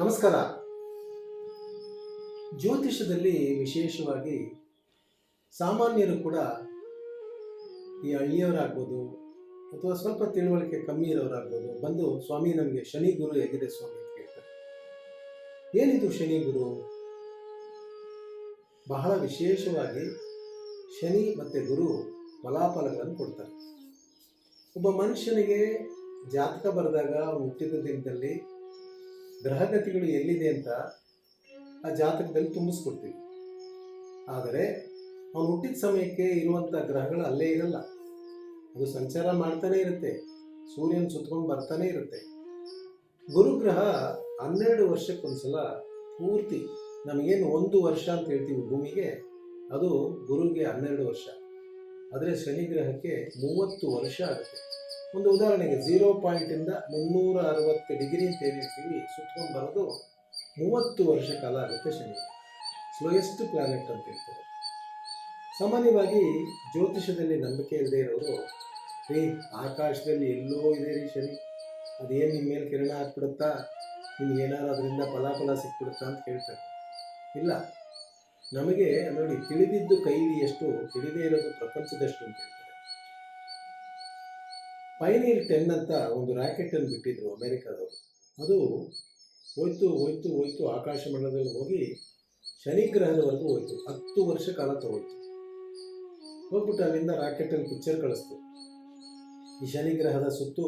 ನಮಸ್ಕಾರ. ಜ್ಯೋತಿಷದಲ್ಲಿ ವಿಶೇಷವಾಗಿ ಸಾಮಾನ್ಯರು ಕೂಡ ಈ ಹಳ್ಳಿಯವರಾಗ್ಬೋದು ಅಥವಾ ಸ್ವಲ್ಪ ತಿಳುವಳಿಕೆ ಕಮ್ಮಿ ಇರೋರಾಗ್ಬೋದು. ಬಂದು ಸ್ವಾಮಿ ನಮಗೆ ಶನಿ ಗುರು ಹೇಗಿದೆ ಸ್ವಾಮಿ ಅಂತ ಕೇಳ್ತಾರೆ ಏನಿದು ಶನಿ ಗುರು? ಬಹಳ ವಿಶೇಷವಾಗಿ ಶನಿ ಮತ್ತು ಗುರು ಫಲಾಫಲಗಳನ್ನು ಕೊಡ್ತಾರೆ. ಒಬ್ಬ ಮನುಷ್ಯನಿಗೆ ಜಾತಕ ಬರೆದಾಗ ಹುಟ್ಟಿದ ದಿನದಲ್ಲಿ ಗ್ರಹಗತಿಗಳು ಎಲ್ಲಿದೆ ಅಂತ ಆ ಜಾತಕದಲ್ಲಿ ತುಂಬಿಸ್ಕೊಡ್ತೀವಿ. ಆದರೆ ಅವನು ಹುಟ್ಟಿದ ಸಮಯಕ್ಕೆ ಇರುವಂಥ ಗ್ರಹಗಳು ಅಲ್ಲೇ ಇರಲ್ಲ. ಅದು ಸಂಚಾರ ಮಾಡ್ತಾನೆ ಇರುತ್ತೆ. ಸೂರ್ಯನ ಸುತ್ತಕೊಂಡು ಬರ್ತಾನೆ ಇರುತ್ತೆ. ಗುರುಗ್ರಹ ಹನ್ನೆರಡು ವರ್ಷಕ್ಕೊಂದ್ಸಲ ಪೂರ್ತಿ ನಮಗೇನು ಒಂದು ವರ್ಷ ಅಂತ ಹೇಳ್ತೀವಿ ಭೂಮಿಗೆ, ಅದು ಗುರುಗೆ ಹನ್ನೆರಡು ವರ್ಷ. ಆದರೆ ಶನಿಗ್ರಹಕ್ಕೆ ಮೂವತ್ತು ವರ್ಷ ಆಗುತ್ತೆ. ಒಂದು ಉದಾಹರಣೆಗೆ ಝೀರೋ ಪಾಯಿಂಟಿಂದ ಮುನ್ನೂರ ಅರವತ್ತು ಡಿಗ್ರಿ ಅಂತ ಏನಿರ್ತೀವಿ ಸುತ್ತಕೊಂಡು ಬರೋದು ಮೂವತ್ತು ವರ್ಷ ಕಾಲ ಆಗುತ್ತೆ ಶನಿ. ಸ್ಲೋಯೆಸ್ಟ್ ಪ್ಲಾನೆಟ್ ಅಂತ ಹೇಳ್ತಾರೆ. ಸಾಮಾನ್ಯವಾಗಿ ಜ್ಯೋತಿಷದಲ್ಲಿ ನಂಬಿಕೆ ಇಲ್ಲದೆ ಇರೋರು ರೀ ಆಕಾಶದಲ್ಲಿ ಎಲ್ಲೋ ಇದೆ ರೀ ಶನಿ. ಅದೇನು ನಿಮ್ಮ ಮೇಲೆ ಕಿರಣ ಹಾಕ್ಬಿಡುತ್ತಾ? ನಿಮ್ಗೆ ಏನಾದ್ರು ಅದರಿಂದ ಫಲಾಫಲ ಸಿಕ್ಬಿಡುತ್ತಾ? ಅಂತ ಕೇಳ್ತಾರೆ. ಇಲ್ಲ. ನಮಗೆ ನೋಡಿ ತಿಳಿದಿದ್ದು ಕೈಲಿ ಎಷ್ಟು, ತಿಳಿದೇ ಇರೋದು ಪ್ರಪಂಚದಷ್ಟು ಅಂತ ಹೇಳ್ತಾರೆ. ಪೈನೀರ್ ಟೆನ್ ಅಂತ ಒಂದು ರಾಕೆಟ್ ಅನ್ನು ಬಿಟ್ಟಿದ್ರು ಅಮೇರಿಕಾದವರು. ಅದು ಹೋಯ್ತು ಹೋಯ್ತು ಹೋಯ್ತು, ಆಕಾಶ ಮಂಡಲದಲ್ಲಿ ಹೋಗಿ ಶನಿ ಗ್ರಹದವರೆಗೂ ಹೋಯ್ತು. ಹತ್ತು ವರ್ಷ ಕಾಲ ತಗೋಯ್ತು ಹೋಗ್ಬಿಟ್ಟು ಅಲ್ಲಿಂದ ರಾಕೆಟಲ್ಲಿ ಪಿಕ್ಚರ್ ಕಳಿಸ್ತು. ಈ ಶನಿ ಗ್ರಹದ ಸುತ್ತು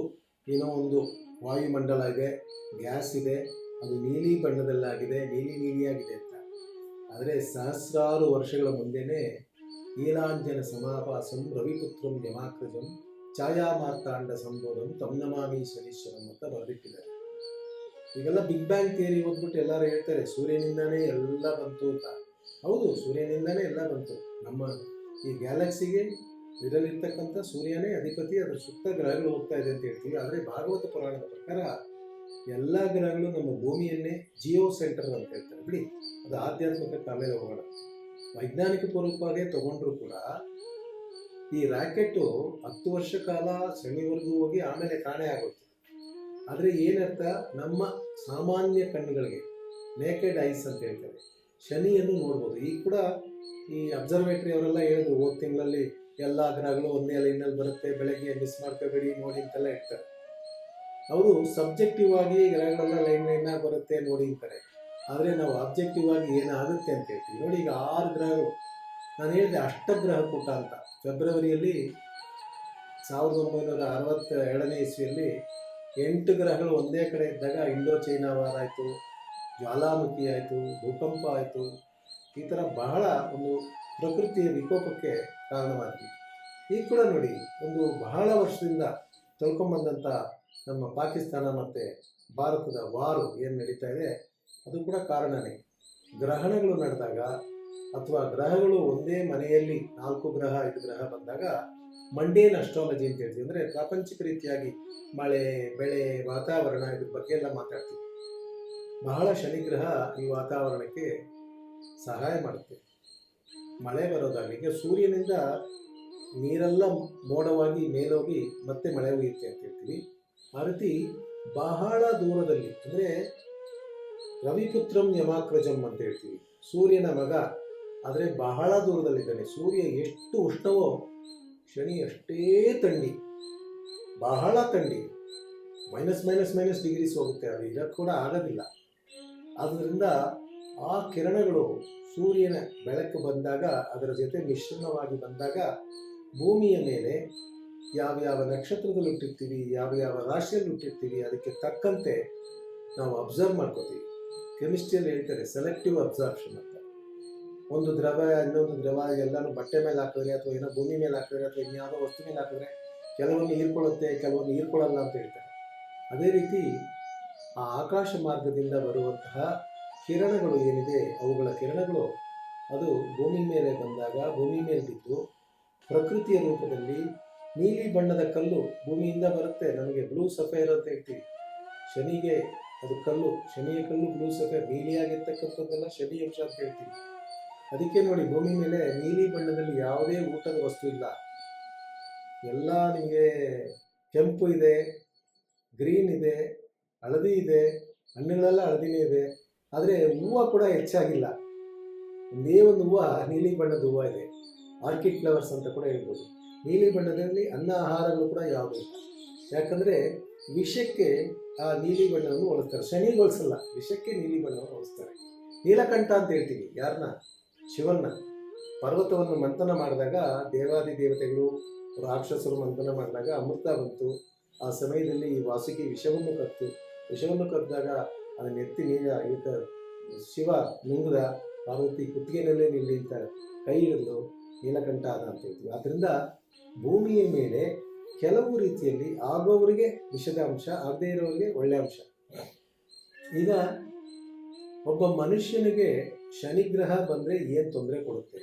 ಏನೋ ಒಂದು ವಾಯುಮಂಡಲ ಇದೆ ಗ್ಯಾಸ್ ಇದೆ, ಅದು ನೀಲಿ ಬಣ್ಣದಲ್ಲಾಗಿದೆ, ನೀಲಿ ನೀಲಿಯಾಗಿದೆ ಅಂತ. ಆದರೆ ಸಹಸ್ರಾರು ವರ್ಷಗಳ ಮುಂದೆನೇ ನೀಲಾಂಜನ ಸಮಾಪಾಸಂ ರವಿಪುತ್ರಂ ಯಮಾಕೃಜಂ ಛಾಯಾಮಾರ್ತಾಂಡ ಸಂಬೋಧನ ತಮ್ನಮಾಮಿ ಶನೀಶ್ವರಂ ಅಂತ ಬರೆದಿಟ್ಟಿದ್ದಾರೆ. ಈಗೆಲ್ಲ ಬಿಗ್ ಬ್ಯಾಂಗ್ ಥಿಯರಿ ಓದ್ಬಿಟ್ಟು ಎಲ್ಲರೂ ಹೇಳ್ತಾರೆ, ಸೂರ್ಯನಿಂದಾನೇ ಎಲ್ಲ ಬಂತು ಅಂತ. ಹೌದು, ಸೂರ್ಯನಿಂದಾನೇ ಎಲ್ಲ ಬಂತು. ನಮ್ಮ ಈ ಗ್ಯಾಲಕ್ಸಿಗೆ ಇರಲಿರ್ತಕ್ಕಂಥ ಸೂರ್ಯನೇ ಅಧಿಪತಿ, ಅದರ ಸುತ್ತ ಗ್ರಹಗಳು ಹೋಗ್ತಾ ಇದೆ ಅಂತ ಹೇಳ್ತೀವಿ. ಆದರೆ ಭಾಗವತ ಪುರಾಣದ ಪ್ರಕಾರ ಎಲ್ಲ ಗ್ರಹಗಳು ನಮ್ಮ ಭೂಮಿಯನ್ನೇ ಜಿಯೋ ಸೆಂಟರ್ ಅಂತ ಹೇಳ್ತಾರೆ. ಬಿಡಿ, ಅದು ಆಧ್ಯಾತ್ಮಿಕ ಆಮೇಲೆ ಹೋಗೋಣ ವೈಜ್ಞಾನಿಕ ಪೂರ್ವಕವಾಗೇ ತಗೊಂಡ್ರು ಕೂಡ ಈ ರಾಕೆಟ್ಟು ಹತ್ತು ವರ್ಷ ಕಾಲ ಶನಿವರೆಗೂ ಹೋಗಿ ಆಮೇಲೆ ಕಾಣೆ ಆಗುತ್ತೆ. ಆದರೆ ಏನರ್ಥ? ನಮ್ಮ ಸಾಮಾನ್ಯ ಕಣ್ಣುಗಳಿಗೆ ನೇಕೆಡ್ ಐಸ್ ಅಂತ ಹೇಳ್ತಾರೆ, ಶನಿಯನ್ನು ನೋಡ್ಬೋದು. ಈಗ ಕೂಡ ಈ ಅಬ್ಸರ್ವೇಟ್ರಿ ಅವರೆಲ್ಲ ಹೇಳಿದ್ರು, ಹೋದ ತಿಂಗಳಲ್ಲಿ ಎಲ್ಲ ಗ್ರಹಗಳು ಒಂದೇ ಲೈನಲ್ಲಿ ಬರುತ್ತೆ, ಬೆಳಗ್ಗೆ ಮಿಸ್ ಮಾಡ್ಕೋಬೇಡಿ, ನೋಡಿ ಅಂತೆಲ್ಲ ಹೇಳ್ತಾರೆ. ಅವರು ಸಬ್ಜೆಕ್ಟಿವ್ ಆಗಿ ಗ್ರಹಗಳೆಲ್ಲ ಲೈನ್ ಲೈನಾಗಿ ಬರುತ್ತೆ, ನೋಡಿ ಅಂತಾರೆ. ಆದರೆ ನಾವು ಆಬ್ಜೆಕ್ಟಿವ್ ಆಗಿ ಏನಾಗುತ್ತೆ ಅಂತ ಹೇಳ್ತೀವಿ. ನೋಡಿ ಈಗ ಆರು ಗ್ರಹಗಳು. ನಾನು ಹೇಳಿದೆ ಅಷ್ಟಗ್ರಹ ಕೂಟ ಅಂತ ಫೆಬ್ರವರಿಯಲ್ಲಿ ಸಾವಿರದ ಒಂಬೈನೂರ ಅರವತ್ತ ಏಳನೇ ಇಸ್ವಿಯಲ್ಲಿ ಎಂಟು ಗ್ರಹಗಳು ಒಂದೇ ಕಡೆ ಇದ್ದಾಗ ಇಂಡೋ ಚೈನಾ ವಾರ ಆಯಿತು, ಜ್ವಾಲಾಮುಖಿ ಆಯಿತು, ಭೂಕಂಪ ಆಯಿತು. ಈ ಥರ ಬಹಳ ಒಂದು ಪ್ರಕೃತಿಯ ವಿಕೋಪಕ್ಕೆ ಕಾರಣವಾಯಿತು ಈಗ ಕೂಡ ನೋಡಿ, ಒಂದು ಬಹಳ ವರ್ಷದಿಂದ ತೊಳ್ಕೊಂಬಂದಂಥ ನಮ್ಮ ಪಾಕಿಸ್ತಾನ ಮತ್ತು ಭಾರತದ ವಾರು ಏನು ನಡೀತಾ ಇದೆ, ಅದು ಕೂಡ ಕಾರಣನೇ. ಗ್ರಹಣಗಳು ನಡೆದಾಗ ಅಥವಾ ಗ್ರಹಗಳು ಒಂದೇ ಮನೆಯಲ್ಲಿ ನಾಲ್ಕು ಗ್ರಹ, ಐದು ಗ್ರಹ ಬಂದಾಗ ಮಂಡೇನ್ ಅಸ್ಟ್ರಾಲಜಿ ಅಂತ ಹೇಳ್ತೀವಿ. ಅಂದರೆ ಪ್ರಾಪಂಚಿಕ ರೀತಿಯಾಗಿ ಮಳೆ, ಬೆಳೆ, ವಾತಾವರಣ ಇದ್ರ ಬಗ್ಗೆ ಎಲ್ಲ ಮಾತಾಡ್ತೀವಿ. ಬಹಳ ಶನಿಗ್ರಹ ಈ ವಾತಾವರಣಕ್ಕೆ ಸಹಾಯ ಮಾಡುತ್ತೆ. ಮಳೆ ಬರೋದಾಗಲಿ ಈಗ ಸೂರ್ಯನಿಂದ ನೀರೆಲ್ಲ ಮೋಡವಾಗಿ ಮೇಲೋಗಿ ಮತ್ತೆ ಮಳೆ ಹುಯ್ಯುತ್ತೆ ಅಂತ ಹೇಳ್ತೀವಿ. ಆ ರೀತಿ ಬಹಳ ದೂರದಲ್ಲಿ, ಅಂದರೆ ರವಿಪುತ್ರಂ ಯಮಾಕ್ರಜಂ ಅಂತ ಹೇಳ್ತೀವಿ. ಸೂರ್ಯನ ಮಗ ಆದರೆ ಬಹಳ ದೂರದಲ್ಲಿದ್ದಾನೆ. ಸೂರ್ಯ ಎಷ್ಟು ಉಷ್ಣವೋ ಶನಿ ಅಷ್ಟೇ ಥಂಡಿ ಬಹಳ ಥಂಡಿ ಮೈನಸ್ ಮೈನಸ್ ಮೈನಸ್ ಡಿಗ್ರೀಸ್ ಹೋಗುತ್ತೆ. ಅದು ಇದಕ್ಕೆ ಕೂಡ ಆಗೋದಿಲ್ಲ. ಆದ್ದರಿಂದ ಆ ಕಿರಣಗಳು ಸೂರ್ಯನ ಬೆಳಕು ಬಂದಾಗ ಅದರ ಜೊತೆ ಮಿಶ್ರಣವಾಗಿ ಬಂದಾಗ ಭೂಮಿಯ ಮೇಲೆ ಯಾವ ಯಾವ ನಕ್ಷತ್ರದಲ್ಲಿ ಹುಟ್ಟಿರ್ತೀವಿ ಯಾವ ಯಾವ ರಾಶಿಯಲ್ಲಿ ಹುಟ್ಟಿರ್ತೀವಿ ಅದಕ್ಕೆ ತಕ್ಕಂತೆ ನಾವು ಅಬ್ಸರ್ವ್ ಮಾಡ್ಕೋತೀವಿ. ಕೆಮಿಸ್ಟ್ರಿಯಲ್ಲಿ ಹೇಳ್ತಾರೆ ಸೆಲೆಕ್ಟಿವ್ ಅಬ್ಸಾರ್ಪ್ಷನ್ ಒಂದು ದ್ರವ, ಇನ್ನೊಂದು ದ್ರವ, ಎಲ್ಲಾನು ಬಟ್ಟೆ ಮೇಲೆ ಹಾಕಿದ್ರೆ ಅಥವಾ ಏನೋ ಭೂಮಿ ಮೇಲೆ ಹಾಕಿದ್ರೆ ಅಥವಾ ಇನ್ಯಾವುದೋ ವಸ್ತು ಮೇಲೆ ಹಾಕಿದ್ರೆ ಕೆಲವೊಂದು ಹೀರ್ಕೊಳ್ಳುತ್ತೆ ಕೆಲವೊಂದು ಹೀರ್ಕೊಳ್ಳಲ್ಲ ಅಂತ ಹೇಳ್ತಾರೆ. ಅದೇ ರೀತಿ ಆ ಆಕಾಶ ಮಾರ್ಗದಿಂದ ಬರುವಂತಹ ಕಿರಣಗಳು ಏನಿದೆ, ಅವುಗಳ ಕಿರಣಗಳು, ಅದು ಭೂಮಿ ಮೇಲೆ ಬಂದಾಗ ಭೂಮಿ ಮೇಲೆ ಬಿದ್ದು ಪ್ರಕೃತಿಯ ರೂಪದಲ್ಲಿ ನೀಲಿ ಬಣ್ಣದ ಕಲ್ಲು ಭೂಮಿಯಿಂದ ಬರುತ್ತೆ. ನಮಗೆ ಬ್ಲೂ ಸಫೇರ್ ಅಂತ ಹೇಳ್ತೀವಿ. ಶನಿಗೆ ಅದು ಕಲ್ಲು, ಶನಿಯ ಕಲ್ಲು ಬ್ಲೂ ಸಫೇರ್ ನೀಲಿಯಾಗಿರ್ತಕ್ಕಂಥದ್ದೆಲ್ಲ ಶನಿ ಅಂಶ ಅಂತ ಹೇಳ್ತೀವಿ. ಅದಕ್ಕೆ ನೋಡಿ, ಭೂಮಿ ಮೇಲೆ ನೀಲಿ ಬಣ್ಣದಲ್ಲಿ ಯಾವುದೇ ಊಟದ ವಸ್ತು ಇಲ್ಲ. ಎಲ್ಲ ನಿಮಗೆ ಕೆಂಪು ಇದೆ, ಗ್ರೀನ್ ಇದೆ, ಹಳದಿ ಇದೆ, ಹಣ್ಣುಗಳೆಲ್ಲ ಹಳದಿನೇ ಇದೆ. ಆದರೆ ಹೂವು ಕೂಡ ಹೆಚ್ಚಾಗಿಲ್ಲ. ಒಂದೇ ಒಂದು ಹೂವು ನೀಲಿ ಬಣ್ಣದ ಹೂವು ಇದೆ. ಆರ್ಕಿಡ್ ಫ್ಲವರ್ಸ್ ಅಂತ ಕೂಡ ಹೇಳ್ಬೋದು. ನೀಲಿ ಬಣ್ಣದಲ್ಲಿ ಅನ್ನ ಆಹಾರಗಳು ಕೂಡ ಯಾವುದೂ ಇಲ್ಲ. ಯಾಕಂದರೆ ವಿಷಕ್ಕೆ ಆ ನೀಲಿ ಬಣ್ಣವನ್ನು ಹೋಲಿಸ್ತಾರೆ. ಶನಿಗೊಳಿಸಲ್ಲ ವಿಷಕ್ಕೆ ನೀಲಿ ಬಣ್ಣವನ್ನು ಹೋಲಿಸ್ತಾರೆ. ನೀಲಕಂಠ ಅಂತ ಹೇಳ್ತೀವಿ ಯಾರನ್ನ ಶಿವನ್ನ ಪರ್ವತವನ್ನು ಮಂಥನ ಮಾಡಿದಾಗ ದೇವಾದಿ ದೇವತೆಗಳು, ರಾಕ್ಷಸರು ಮಂಥನ ಮಾಡಿದಾಗ ಅಮೃತ ಬಂತು. ಆ ಸಮಯದಲ್ಲಿ ಈ ವಾಸುಕಿ ವಿಷವನ್ನು ಕತ್ತು. ವಿಷವನ್ನು ಕದ್ದಾಗ ಅದನ್ನ ಎತ್ತಿ ಇದಕ್ಕೆ ಶಿವ ನುಂಗದ ಪಾರ್ವತಿ ಕುತ್ತಿಗೆನಲ್ಲೇ ನಿಲ್ಲಿ ಅಂತ ಕೈ ಹಿಡಿದು ನೀಲಕಂಠ ಆದ ಅಂತ ಹೇಳ್ತೀವಿ. ಆದ್ದರಿಂದ ಭೂಮಿಯ ಮೇಲೆ ಕೆಲವು ರೀತಿಯಲ್ಲಿ ಆಗೋವರಿಗೆ ವಿಷದ ಅಂಶ, ಆಗದೇ ಇರೋರಿಗೆ ಒಳ್ಳೆ ಅಂಶ. ಈಗ ಒಬ್ಬ ಮನುಷ್ಯನಿಗೆ ಶನಿಗ್ರಹ ಬಂದರೆ ಏನು ತೊಂದರೆ ಕೊಡುತ್ತೆ?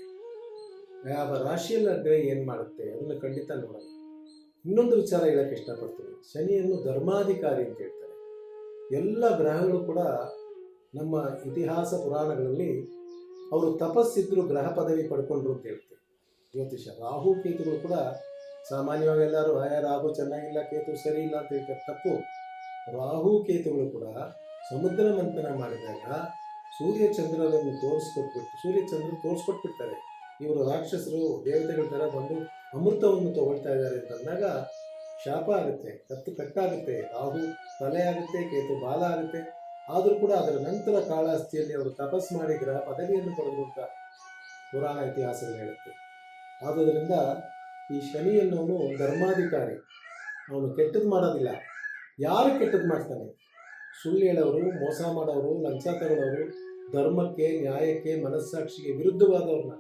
ಯಾವ ರಾಶಿಯಲ್ಲಾದರೆ ಏನು ಮಾಡುತ್ತೆ? ಅದನ್ನು ಖಂಡಿತ ನೋಡೋಣ. ಇನ್ನೊಂದು ವಿಚಾರ ಹೇಳಕ್ಕೆ ಇಷ್ಟಪಡ್ತೀನಿ. ಶನಿಯನ್ನು ಧರ್ಮಾಧಿಕಾರಿ ಅಂತ ಹೇಳ್ತಾರೆ. ಎಲ್ಲ ಗ್ರಹಗಳು ಕೂಡ ನಮ್ಮ ಇತಿಹಾಸ ಪುರಾಣಗಳಲ್ಲಿ ಅವರು ತಪಸ್ಸಿದ್ರು ಗ್ರಹ ಪದವಿ ಪಡ್ಕೊಂಡ್ರು ಅಂತ ಹೇಳ್ತಾರೆ. ಜ್ಯೋತಿಷ, ರಾಹು, ಕೇತುಗಳು ಕೂಡ ಸಾಮಾನ್ಯವಾಗಿ ಎಲ್ಲರೂ ಆಯಾ ರಾಹು, ಚೆನ್ನಾಗಿಲ್ಲ, ಕೇತು ಸರಿ ಇಲ್ಲ ಅಂತ ಹೇಳ್ತಾರೆ. ತಪ್ಪು. ರಾಹು, ಕೇತುಗಳು ಕೂಡ ಸಮುದ್ರ ಮಂಥನ ಮಾಡಿದಾಗ ಸೂರ್ಯ ಚಂದ್ರನನ್ನು ತೋರಿಸ್ಕೊಟ್ಬಿಟ್ಟು, ಸೂರ್ಯ ಚಂದ್ರ ತೋರಿಸ್ಕೊಟ್ಬಿಡ್ತಾರೆ. ಇವರು ರಾಕ್ಷಸರು, ದೇವತೆಗಳ ಥರ ಬಂದು ಅಮೃತವನ್ನು ತಗೊಳ್ತಾ ಇದ್ದಾರೆ ಅಂತಂದಾಗ ಶಾಪ ಆಗುತ್ತೆ, ಕತ್ತು ಕಟ್ಟಾಗುತ್ತೆ, ರಾಹು ತಲೆ ಆಗುತ್ತೆ, ಕೇತು ಬಾಲ ಆಗುತ್ತೆ. ಆದರೂ ಕೂಡ ಅದರ ನಂತರ ಕಾಳಾಸ್ತಿಯಲ್ಲಿ ಅವರು ತಪಸ್ ಮಾಡಿ ಗ್ರಹ ಪದವಿಯನ್ನು ಪಡೆದು ಅಂತ ಪುರಾಣ ಇತಿಹಾಸಗಳು ಹೇಳುತ್ತೆ. ಆದುದರಿಂದ ಈ ಶನಿ ಅನ್ನೋನು ಧರ್ಮಾಧಿಕಾರಿ. ಅವನು ಕೆಟ್ಟದ್ದು ಮಾಡೋದಿಲ್ಲ. ಯಾರು ಕೆಟ್ಟದ್ದು ಮಾಡ್ತಾನೆ? ಸುಳ್ಳು ಹೇಳೋರು, ಮೋಸ ಮಾಡೋರು, ಲಂಚ ತಗೊಳ್ಳೋರು ಧರ್ಮಕ್ಕೆ, ನ್ಯಾಯಕ್ಕೆ, ಮನಸ್ಸಾಕ್ಷಿಗೆ ವಿರುದ್ಧವಾದವ್ರನ್ನ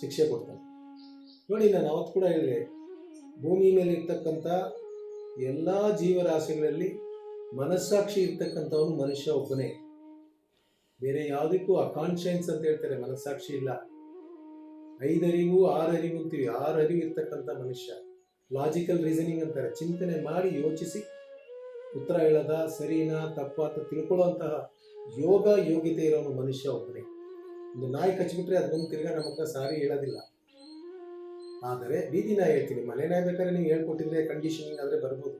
ಶಿಕ್ಷೆ ಕೊಡ್ತಾರೆ. ನೋಡಿ, ನಾನು ಅವತ್ತು ಕೂಡ ಹೇಳಿದೆ, ಭೂಮಿ ಮೇಲೆ ಇರ್ತಕ್ಕಂಥ ಎಲ್ಲ ಜೀವರಾಶಿಗಳಲ್ಲಿ ಮನಸ್ಸಾಕ್ಷಿ ಇರ್ತಕ್ಕಂಥವನು ಮನುಷ್ಯ ಒಬ್ಬನೇ. ಬೇರೆ ಯಾವುದಕ್ಕೂ ಅಕಾನ್ಶಿಯನ್ಸ್ ಅಂತ ಹೇಳ್ತಾರೆ, ಮನಸ್ಸಾಕ್ಷಿ ಇಲ್ಲ. ಐದರಿವು ಆರರಿವು ಅಂತೀವಿ ಆರರಿವು ಇರ್ತಕ್ಕಂಥ ಮನುಷ್ಯ. ಲಾಜಿಕಲ್ ರೀಸನಿಂಗ್ ಅಂತಾರೆ, ಚಿಂತನೆ ಮಾಡಿ ಯೋಚಿಸಿ ಉತ್ತರ ಹೇಳದ ಸರಿನಾ, ತಪ್ಪ ಅಂತ ತಿಳ್ಕೊಳ್ಳುವಂತಹ ಯೋಗ ಯೋಗ್ಯತೆ ಒಂದು ಮನುಷ್ಯ ಒಬ್ಬನೇ ಒಂದು ನಾಯಿ ಕಚ್ಚಿಬಿಟ್ರೆ ಅದು ಬಂದು ತಿರ್ಗಾ ನಮ್ಮ ಸಾರಿ ಹೇಳೋದಿಲ್ಲ. ಆದರೆ ಬೀದಿ ನಾಯಿ ಹೇಳ್ತೀನಿ, ಮನೆ ನಾಯಿ ಬೇಕಾದ್ರೆ ನೀವು ಹೇಳ್ಕೊಟ್ಟಿದ್ರೆ ಕಂಡೀಷನಿಂಗ್ ಆದರೆ ಬರ್ಬೋದು.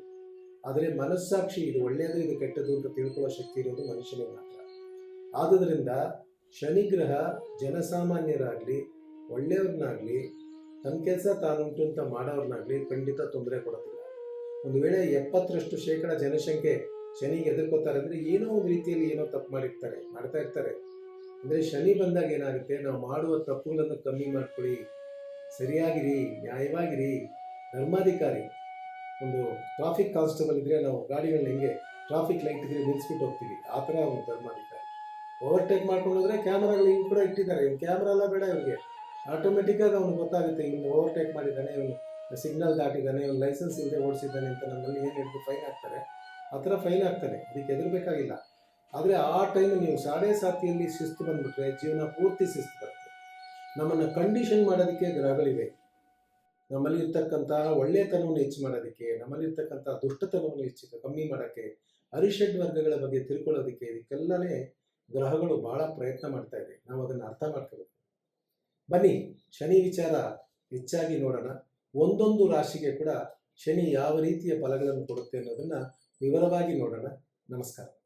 ಆದರೆ ಮನಸ್ಸಾಕ್ಷಿ ಇದು ಒಳ್ಳೆಯದು ಇದು ಕೆಟ್ಟದ್ದು ಅಂತ ತಿಳ್ಕೊಳ್ಳೋ ಶಕ್ತಿ ಇರೋದು ಮನುಷ್ಯನಿಗೆ ಮಾತ್ರ. ಆದುದರಿಂದ ಶನಿಗ್ರಹ ಜನಸಾಮಾನ್ಯರಾಗಲಿ, ಒಳ್ಳೆಯವ್ರನ್ನಾಗಲಿ ತನ್ನ ಕೆಲಸ ತಾನುಂಟು ಅಂತ ಮಾಡೋರ್ನಾಗಲಿ ಖಂಡಿತ ತೊಂದರೆ ಕೊಡೋದಿಲ್ಲ ಒಂದು ವೇಳೆ ಎಪ್ಪತ್ತರಷ್ಟು ಶೇಕಡ ಜನಸಂಖ್ಯೆ ಶನಿಗೆ ಎದುರ್ಕೋತಾರೆ ಅಂದರೆ ಏನೋ ಒಂದು ರೀತಿಯಲ್ಲಿ ಏನೋ ತಪ್ಪು ಮಾಡಿರ್ತಾರೆ, ಮಾಡ್ತಾ ಇರ್ತಾರೆ. ಅಂದರೆ ಶನಿ ಬಂದಾಗ ಏನಾಗುತ್ತೆ, ನಾವು ಮಾಡುವ ತಪ್ಪುಗಳನ್ನು ಕಮ್ಮಿ ಮಾಡ್ಕೊಳ್ಳಿ, ಸರಿಯಾಗಿರಿ, ನ್ಯಾಯವಾಗಿರಿ, ಧರ್ಮಾಧಿಕಾರಿ. ಒಂದು ಟ್ರಾಫಿಕ್ ಕಾನ್ಸ್ಟೇಬಲ್ ಇದ್ದರೆ ನಾವು ಗಾಡಿಗಳನ್ನ ಹೆಂಗೆ ಟ್ರಾಫಿಕ್ ಲೈಟ್ ಇದ್ರೆ ನಿಲ್ಲಿಸ್ಬಿಟ್ಟು ಹೋಗ್ತೀವಿ, ಆ ಥರ ಒಂದು ಧರ್ಮಾಧಿಕಾರಿ. ಓವರ್ಟೇಕ್ ಮಾಡ್ಕೊಂಡು ಹೋದ್ರೆ ಕ್ಯಾಮ್ರಾಗಳು ಇವು ಕೂಡ ಇಟ್ಟಿದ್ದಾರೆ, ಇವ್ನು ಕ್ಯಾಮ್ರಾ ಎಲ್ಲ ಬೇಡ ಇವ್ರಿಗೆ ಆಟೋಮೆಟಿಕ್ಕಾಗಿ ಅವ್ನಿಗೆ ಗೊತ್ತಾಗುತ್ತೆ, ಇವ್ನು ಓವರ್ಟೇಕ್ ಮಾಡಿದ್ದಾನೆ, ಇವನು ಸಿಗ್ನಲ್ ದಾಟಿದ್ದಾನೆ ಇವನು ಲೈಸೆನ್ಸ್ ಇಲ್ಲದೆ ಓಡಿಸಿದ್ದಾನೆ ಅಂತ ನಮ್ಮಲ್ಲಿ ಏನು ಹಿಡಿದು ಫೈನ್ ಹಾಕ್ತಾರೆ ಆ ಥರ ಫೈನ್ ಹಾಕ್ತಾನೆ ಅದಕ್ಕೆ ಹೆದರಬೇಕಾಗಿಲ್ಲ. ಆದರೆ ಆ ಟೈಮ್ ನೀವು ಸಾಡೆ ಸಾತಿಯಲ್ಲಿ ಶಿಸ್ತು ಬಂದುಬಿಟ್ರೆ, ಜೀವನ ಪೂರ್ತಿ ಶಿಸ್ತು ಬರುತ್ತೆ. ನಮ್ಮನ್ನು ಕಂಡೀಷನ್ ಮಾಡೋದಕ್ಕೆ ಗ್ರಹಗಳಿವೆ. ನಮ್ಮಲ್ಲಿ ಇರ್ತಕ್ಕಂಥ ಒಳ್ಳೆಯತನವನ್ನು ಹೆಚ್ಚು ಮಾಡೋದಕ್ಕೆ, ನಮ್ಮಲ್ಲಿ ಇರ್ತಕ್ಕಂಥ ದುಷ್ಟತನವನ್ನು ಹೆಚ್ಚು ಕಮ್ಮಿ ಮಾಡೋಕ್ಕೆ ಅರಿಷಡ್ ವರ್ಗಗಳ ಬಗ್ಗೆ ತಿಳ್ಕೊಳ್ಳೋದಕ್ಕೆ ಇದಕ್ಕೆಲ್ಲನೇ ಗ್ರಹಗಳು ಬಹಳ ಪ್ರಯತ್ನ ಮಾಡ್ತಾ ಇದೆ ನಾವು ಅದನ್ನು ಅರ್ಥ ಮಾಡ್ಕೋಬೇಕು. ಬನ್ನಿ, ಶನಿ ವಿಚಾರ ಹೆಚ್ಚಾಗಿ ನೋಡೋಣ. ಒಂದೊಂದು ರಾಶಿಗೆ ಕೂಡ ಶನಿ ಯಾವ ರೀತಿಯ ಫಲಗಳನ್ನು ಕೊಡುತ್ತೆ ಅನ್ನೋದನ್ನ ವಿವರವಾಗಿ ನೋಡೋಣ. ನಮಸ್ಕಾರ.